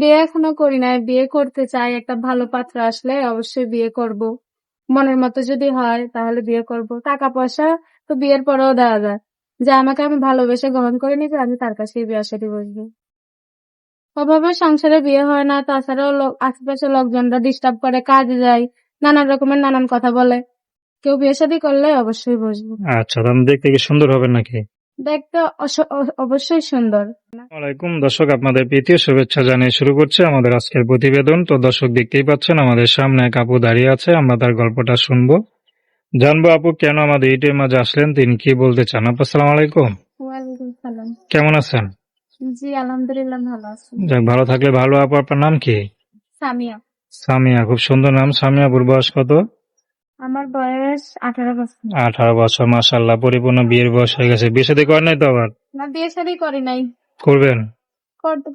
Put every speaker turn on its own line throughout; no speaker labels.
বিয়ে এখনও করি নাই, বিয়ে করতে চাই, একটা ভালো পাত্র আসলে অবশ্যই বিয়ে করব। মনের মতো যদি হয়, তাহলে বিয়ে করব। টাকা পয়সা তো বিয়ের পরেও দেওয়া যায়। যে আমাকে আমি ভালোবেসে গ্রহণ করে নিবে আমি তার কাছেই বিয়ে সাথে বসবো। অভাবে সংসারে বিয়ে হয় না, তাছাড়াও আশেপাশে লোকজনরা ডিস্টার্ব করে, কাজে যায়, নানান রকমের নানান কথা বলে। কেউ বিয়ে শাদী করলে অবশ্যই বসবো।
আচ্ছা দেখতে কি সুন্দর হবে নাকি?
দেখতে অবশ্যই সুন্দর।
আসসালামাইকুম দর্শক আপনাদের প্রীতীয় শুভেচ্ছা জানিয়ে শুরু করছে আমাদের আজকের প্রতিবেদন। তো দর্শক দেখতেই পাচ্ছেন আমাদের সামনে এক আপু দাঁড়িয়ে আছে আমরা তার গল্পটা শুনব। জানব আপু কেন আমাদের ইউটিউবের মাঝে আসলেন তিনি কি বলতে চান? আপু আসসালাম আলাইকুম কেমন আছেন?
জি আলহামদুলিল্লাহ ভালো আছি।
যাক ভালো থাকলে ভালো আপু আপনার নাম কি?
সামিয়া।
সামিয়া খুব সুন্দর নাম সামিয়া বয়স কত?
আমার বয়স আঠারো বছর।
আঠারো বছর মাসাল্লাহ পরিপূর্ণ বিয়ের বয়স হয়ে গেছে। বিয়ে সাথে করেন নাই তো আবার?
না বিয়ে শাদী করি নাই।
করবেন?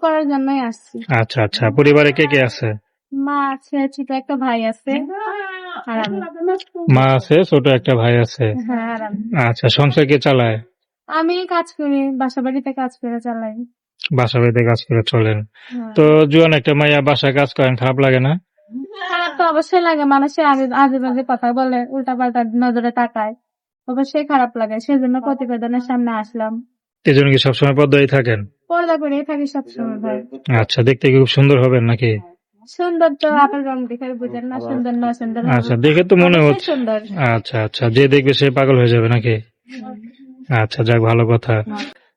করার জন্যই আসছি।
আচ্ছা আচ্ছা পরিবারে কে কে আছে?
মা আছে ছোট একটা ভাই আছে।
মা আছে ছোট একটা ভাই আছে।
হ্যাঁ
আচ্ছা সংসার কে চালায়?
আমি কাজ করি বাসা বাড়িতে কাজ করে চালাই।
বাসা বাড়িতে কাজ করে চলেন।
হ্যাঁ।
তো জুয়ান একটা মাইয়া বাসায় কাজ করেন খারাপ লাগে না?
খারাপ তো অবশ্যই লাগে মানুষে আজে বাজে কথা বলে উল্টা পাল্টা নজরে তাকায়। অবশ্যই খারাপ লাগে সেজন্য প্রতিবেদনের সামনে আসলাম।
এই জন্য কি সবসময় পদ্মায় থাকেন?
পর্দা করেই থাকি সবসময় ভাই।
আচ্ছা দেখতে কি খুব সুন্দর হবেন নাকি?
সুন্দর তো আপনার রং দেখে বুঝেন না সুন্দর না সুন্দর
আচ্ছা দেখে তো মনে হচ্ছে আচ্ছা আচ্ছা যে দেখবে সে পাগল হয়ে যাবে নাকি? আচ্ছা যাক ভালো কথা।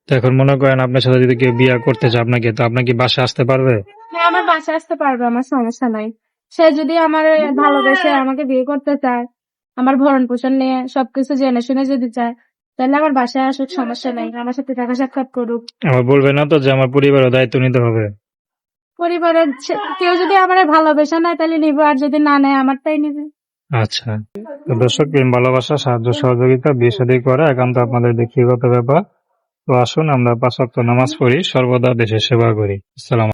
তো এখন মনে করেন আপনার সাথে যদি কেউ বিয়ে করতে চায় আপনাকে তো আপনাকে বাসা আসতে পারবে?
হ্যাঁ আমার বাসায় আসতে পারবে আমার সমস্যা নাই। সে যদি আমার ভালোবেসে আমাকে বিয়ে করতে চায় আমার ভরণ পোষণ নিয়ে সবকিছু জেনে শুনে যদি চায় তাহলে আমার বাসায় আসুক সমস্যা নাই। আমার সাথে দেখা সাক্ষাৎ করুক।
আমার বলবে না তো যে আমার পরিবারের দায়িত্ব নিতে হবে।
পরিবারের কেউ যদি আমার ভালোবেসে নেয় তাহলে নিবে আর যদি না নেয় আমারটাই নিবে।
আচ্ছা। দর্শক প্রেম ভালোবাসা সাহায্য সহযোগিতা বিয়ে শাদী করা একান্ত আপনাদের ব্যক্তিগত ব্যাপার। তো আসুন আমরা পাঁচ ওয়াক্ত নামাজ পড়ি সর্বদা দেশের সেবা করি। আসসালাম